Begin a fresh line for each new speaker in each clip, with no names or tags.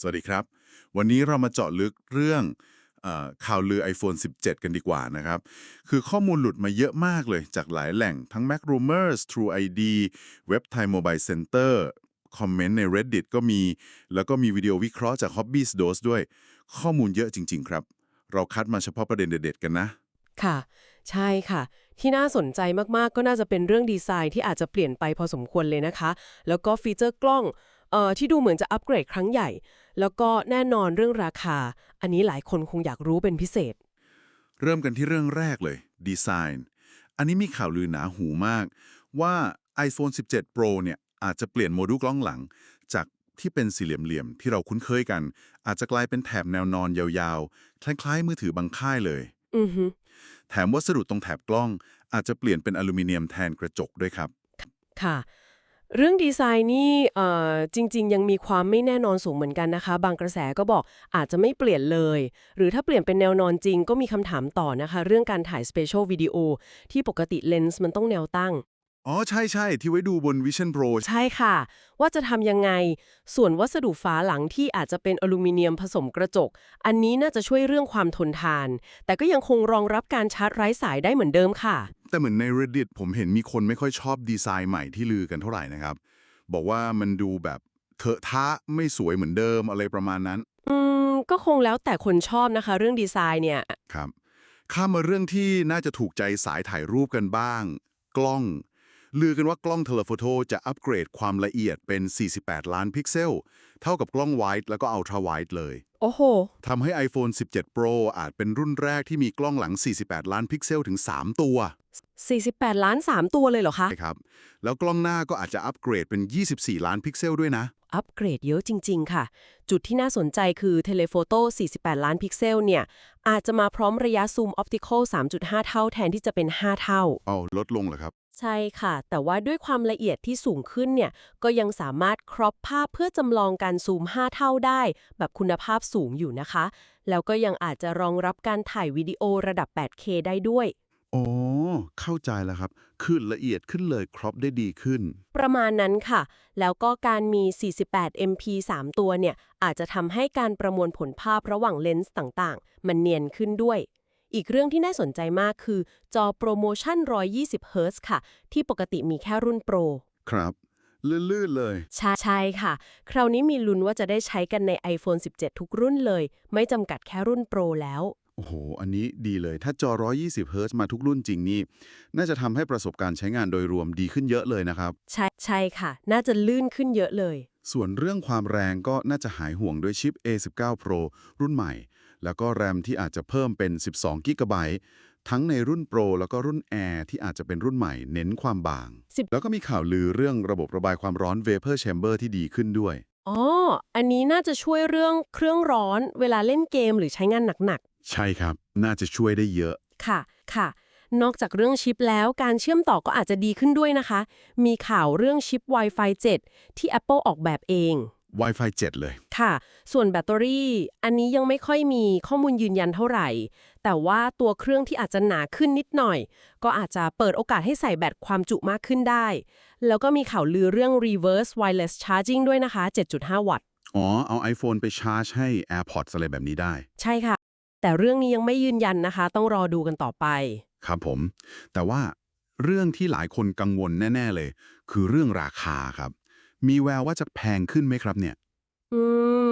สวัสดีครับ วันนี้เรามาเจาะลึกเรื่องออข่าวลือ iPhone 17 กันดีกว่านะครับ คือข้อมูลหลุดมาเยอะมากเลยจากหลายแหล่งทั้ง Mac Rumors True ID เว็บ Thai Mobile Center คอมเมนต์ใน Reddit ก็มี แล้วก็มีวิดีโอวิเคราะห์จาก Hobbies Dose ด้วย ข้อมูลเยอะจริง ๆ ครับ เราคัดมาเฉพาะประเด็นเด็ดๆกันนะ
ค่ะ ใช่ค่ะ ที่น่าสนใจมากๆ ก็น่าจะเป็นเรื่องดีไซน์ที่อาจจะเปลี่ยนไปพอสมควรเลยนะคะ แล้วก็ฟีเจอร์กล้องเอ่อที่ดูเหมือนจะอัปเกรดครั้งใหญ่ แล้วก็แน่นอนเรื่องราคา อันนี้หลายคนคงอยากรู้เป็นพิเศษ
เริ่มกันที่เรื่องแรกเลย ดีไซน์ อันนี้มีข่าวลือหนาหูมาก ว่า iPhone 17 Pro เนี่ยอาจจะเปลี่ยนโมดูลกล้องหลัง จากที่เป็นสี่เหลี่ยมๆที่เราคุ้นเคยกัน อาจจะกลายเป็นแถบแนวนอนยาวๆ คล้ายๆ มือถือบางค่ายเลย
อือฮึ
แถมวัสดุตรงแถบกล้องอาจจะเปลี่ยนเป็นอลูมิเนียมแทนกระจกด้วยครับ
ค่ะ เรื่องดีไซน์นี่เอ่อจริง ๆ ยังมีความไม่แน่นอนสูงเหมือนกันนะคะ บางกระแสก็บอกอาจจะไม่เปลี่ยนเลย หรือถ้าเปลี่ยนเป็นแนวนอนจริงก็มีคำถามต่อนะคะ เรื่องการถ่ายสเปเชียลวิดีโอที่ปกติเลนส์มันต้องแนวตั้ง
อ๋อ ใช่ใช่ที่ไว้ดูบน Vision Pro
ใช่ค่ะ ว่าจะทำยังไง ส่วนวัสดุฝาหลังที่อาจจะเป็นอลูมิเนียมผสมกระจก อันนี้น่าจะช่วยเรื่องความทนทาน แต่ก็ยังคงรองรับการชาร์จไร้สายได้เหมือนเดิมค่ะ
แต่เหมือนใน Reddit ผมเห็นมีคนไม่ค่อยชอบดีไซน์ใหม่ที่ลือกันเท่าไหร่นะครับ บอกว่ามันดูแบบเถอะทะไม่สวยเหมือนเดิมอะไรประมาณนั้น
อืม ก็คงแล้วแต่คนชอบนะคะ เรื่องดีไซน์เนี่ย
ครับข้ามมาเรื่องที่น่าจะถูกใจสายถ่ายรูปกันบ้าง กล้อง ลือกันว่ากล้องเทเลโฟโตจะอัปเกรดความละเอียดเป็น 48 ล้านพิกเซล เท่ากับกล้องไวด์แล้วก็อัลตร้าไวด์เลย
โอ้โห
ทำให้ iPhone 17 Pro อาจเป็นรุ่นแรกที่มีกล้องหลัง 48 ล้านพิกเซลถึง 3 ตัว
48 ล้าน 3 ตัวเลยเหรอคะ
ใช่ครับ แล้วกล้องหน้าก็อาจจะอัปเกรดเป็น 24 ล้านพิกเซลด้วยนะ
อัปเกรดเยอะจริง ๆ ค่ะ จุดที่น่าสนใจคือเทเลโฟโต้ 48 ล้านพิกเซลเนี่ย อาจจะมาพร้อมระยะซูมออปติคอล3.5 เท่าแทนที่จะเป็น 5 เท่า
เอาลดลงเหรอครับ
ใช่ค่ะ แต่ว่าด้วยความละเอียดที่สูงขึ้นเนี่ย ก็ยังสามารถครอปภาพเพื่อจำลองการซูม 5 เท่าได้ แบบคุณภาพสูงอยู่นะคะ แล้วก็ยังอาจจะรองรับการถ่ายวิดีโอระดับ 8K ได้ด้วย
อ๋อ เข้าใจแล้วครับขึ้นละเอียดขึ้นเลยครอปได้ดีขึ้น
ประมาณนั้นค่ะ แล้วก็การมี 48 MP 3 ตัวเนี่ย อาจจะทำให้การประมวลผลภาพระหว่างเลนส์ต่างๆ มันเนียนขึ้นด้วย อีกเรื่องที่น่าสนใจมากคือ จอโปรโมชั่น 120 Hz ค่ะ ที่ปกติมีแค่รุ่นโปร
ครับ ลื่นๆเลย
ใช่ใช่ค่ะ คราวนี้มีลุ้นว่าจะได้ใช้กันใน iPhone 17 ทุกรุ่นเลย ไม่จำกัดแค่รุ่นโปรแล้ว
โอ้โห อันนี้ดีเลย ถ้าจอ 120เฮิรตซ์มาทุกรุ่นจริงนี่ น่าจะทำให้ประสบการณ์ใช้งานโดยรวมดีขึ้นเยอะเลยนะครับ
ใช่ใช่ค่ะ น่าจะลื่นขึ้นเยอะเลย
ส่วนเรื่องความแรงก็น่าจะหายห่วงด้วยชิป A19 Pro รุ่นใหม่ แล้วก็แรมที่อาจจะเพิ่มเป็น 12 g b ทั้งในรุ่น Pro แล้วก็รุ่น Air ที่อาจจะเป็นรุ่นใหม่เน้นความบาง
สิบ
แล้วก็มีข่าวลือเรื่องระบบระบายความร้อน Vapor Chamber ที่ดีขึ้นด้วย
อ๋อ อันนี้น่าจะช่วยเรื่องเครื่องร้อนเวลาเล่นเกมหรือใช้งานหนัก
ใช่ครับ น่าจะช่วยได้เยอะ
ๆค่ะ ค่ะ นอกจากเรื่องชิปแล้วการเชื่อมต่อก็อาจจะดีขึ้นด้วยนะคะ มีข่าวเรื่องชิป Wi-Fi 7 ที่ Apple ออกแบบเอง
Wi-Fi 7 เลย
ค่ะ ส่วนแบตเตอรี่ อันนี้ยังไม่ค่อยมีข้อมูลยืนยันเท่าไหร่ แต่ว่าตัวเครื่องที่อาจจะหนาขึ้นนิดหน่อย ก็อาจจะเปิดโอกาสให้ใส่แบตความจุมากขึ้นได้ แล้วก็มีข่าวลือเรื่อง reverse wireless charging ด้วยนะคะ 7.5 วัตต์
อ๋อ เอา iPhone ไปชาร์จให้ AirPods อะไรแบบนี้ได้
ใช่ค่ะ แต่เรื่องนี้ยังไม่ยืนยันนะคะ ต้องรอดูกันต่อไป
ครับผม แต่ว่าเรื่องที่หลายคนกังวลแน่ ๆ เลย คือเรื่องราคาครับ มีแววว่าจะแพงขึ้นไหมครับเนี่ย
อื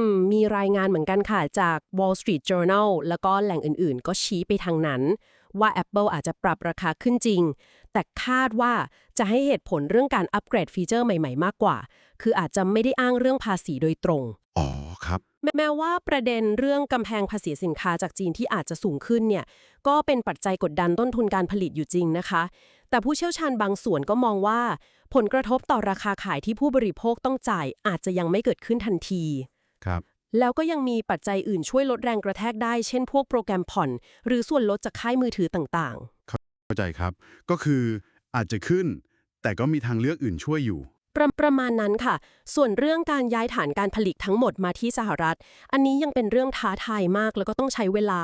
ม มีรายงานเหมือนกันค่ะ จาก Wall Street Journal แล้วก็แหล่งอื่นๆ ก็ชี้ไปทางนั้น ว่า Apple อาจจะปรับราคาขึ้นจริง แต่คาดว่าจะให้เหตุผลเรื่องการอัปเกรดฟีเจอร์ใหม่ๆ มากกว่า คืออาจจะไม่ได้อ้างเรื่องภาษีโดยตรง
อ๋อครับ
แม้แม้ว่าประเด็นเรื่องกำแพงภาษีสินค้าจากจีนที่อาจจะสูงขึ้นเนี่ย ก็เป็นปัจจัยกดดันต้นทุนการผลิตอยู่จริงนะคะ แต่ผู้เชี่ยวชาญบางส่วนก็มองว่า ผลกระทบต่อราคาขายที่ผู้บริโภคต้องจ่ายอาจจะยังไม่เกิดขึ้นทันที
ครับ
แล้วก็ยังมีปัจจัยอื่นช่วยลดแรงกระแทกได้ เช่น พวกโปรแกรมผ่อน หรือส่วนลดจากค่ายมือถือต่าง
เข้าใจครับ ก็คืออาจจะขึ้น แต่ก็มีทางเลือกอื่นช่วยอยู่
ๆประประมาณนั้นค่ะ ส่วนเรื่องการย้ายฐานการผลิตทั้งหมดมาที่สหรัฐ อันนี้ยังเป็นเรื่องท้าทายมากแล้วก็ต้องใช้เวลา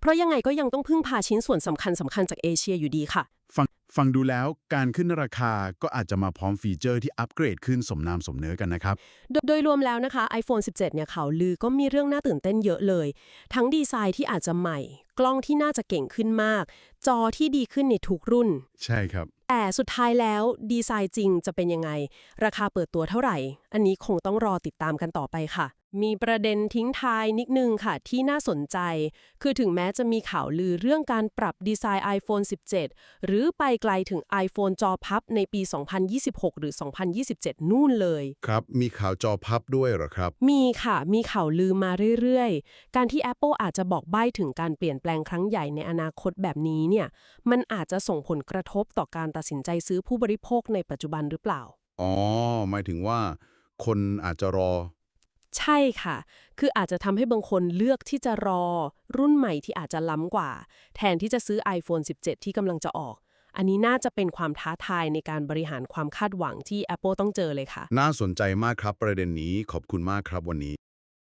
เพราะยังไงก็ยังต้องพึ่งพาชิ้นส่วนสำคัญสำคัญจากเอเชียอยู่ดีค่ะ
ฟัง ฟังดูแล้วการขึ้นราคาก็อาจจะมาพร้อมฟีเจอร์ที่อัปเกรดขึ้นสมนามสมเนื้อกันนะครับ
โดยโดยรวมแล้วนะคะ iPhone 17 เนี่ยข่าวลือก็มีเรื่องน่าตื่นเต้นเยอะเลย ทั้งดีไซน์ที่อาจจะใหม่ กล้องที่น่าจะเก่งขึ้นมาก จอที่ดีขึ้นในทุกรุ่น
ใช่ครับ
แต่สุดท้ายแล้วดีไซน์จริงจะเป็นยังไง ราคาเปิดตัวเท่าไหร่ อันนี้คงต้องรอติดตามกันต่อไปค่ะ มีประเด็นทิ้งท้ายนิดนึงค่ะที่น่าสนใจ คือถึงแม้จะมีข่าวลือเรื่องการปรับดีไซน์ iPhone 17 หรือไปไกลถึง iPhone จอพับในปี 2026 หรือ 2027 นู่นเลย
ครับ มีข่าวจอพับด้วยเหรอครับ
มีค่ะ มีข่าวลือมาเรื่อยๆ การที่ Apple อาจจะบอกใบ้ถึงการเปลี่ยนแปลงครั้งใหญ่ในอนาคตแบบนี้เนี่ย มันอาจจะส่งผลกระทบต่อการตัดสินใจซื้อผู้บริโภคในปัจจุบันหรือเปล่า
อ๋อ หมายถึงว่า คนอาจจะรอ
ใช่ค่ะ คืออาจจะทำให้บางคนเลือกที่จะรอ รุ่นใหม่ที่อาจจะล้ำกว่า แทนที่จะซื้อ iPhone 17 ที่กำลังจะออก อันนี้น่าจะเป็นความท้าทายในการบริหารความคาดหวังที่ Apple ต้องเจอเลยค่ะ
น่าสนใจมากครับประเด็นนี้ขอบคุณมากครับวันนี้